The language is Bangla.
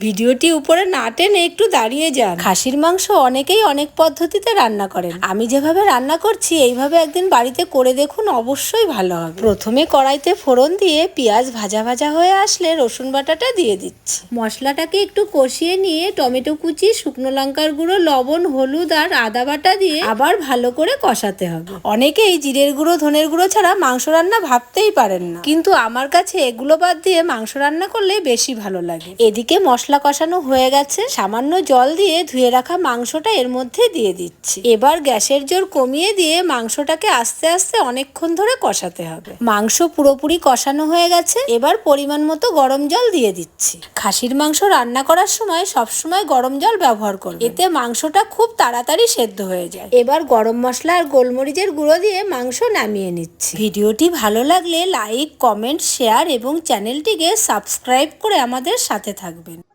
ভিডিওটি উপরে না টেনে একটু দাঁড়িয়ে যান। খাসির মাংস অনেকেই অনেক পদ্ধতিতে রান্না করেন। আমি যেভাবে রান্না করছি, এইভাবে একদিন বাড়িতে করে দেখুন অবশ্যই ভালো হবে। প্রথমে কড়াইতে ফোড়ন দিয়ে পেঁয়াজ ভাজা ভাজা হয়ে আসলে রসুন বাটাটা দিয়ে দিচ্ছি। মশলাটাকে একটু কষিয়ে নিয়ে টমেটো কুচি, শুকনো লঙ্কার গুঁড়ো, লবণ, হলুদ আর আদা বাটা দিয়ে আবার ভালো করে কষাতে হবে। অনেকেই জিরের গুঁড়ো, ধনের গুঁড়ো ছাড়া মাংস রান্না ভাবতেই পারেন না। কিন্তু আমার কাছে এগুলো বাদ দিয়ে মাংস রান্না করলে বেশি ভালো লাগে। এদিকে মশলা কষানো হয়ে গেছে, সামান্য জল দিয়ে ধুয়ে রাখা মাংসটা এর মধ্যে দিয়ে দিচ্ছি। এবার গ্যাসের জোর কমিয়ে দিয়ে মাংসটাকে আস্তে আস্তে অনেকক্ষণ ধরে কষাতে হবে। মাংস পুরোপুরি কষানো হয়ে গেছে, এবার পরিমাণ মতো গরম জল দিয়ে দিচ্ছি। খাসির মাংস রান্না করার সময় সবসময় গরম জল ব্যবহার করবে এতে মাংসটা খুব তাড়াতাড়ি সেদ্ধ হয়ে যায়। এবার গরম মশলা আর গোলমরিচের গুঁড়ো দিয়ে মাংস নামিয়ে নিচ্ছি। ভিডিওটি ভালো লাগলে লাইক, কমেন্ট, শেয়ার এবং চ্যানেলটিকে সাবস্ক্রাইব করে আমাদের সাথে থাকবেন।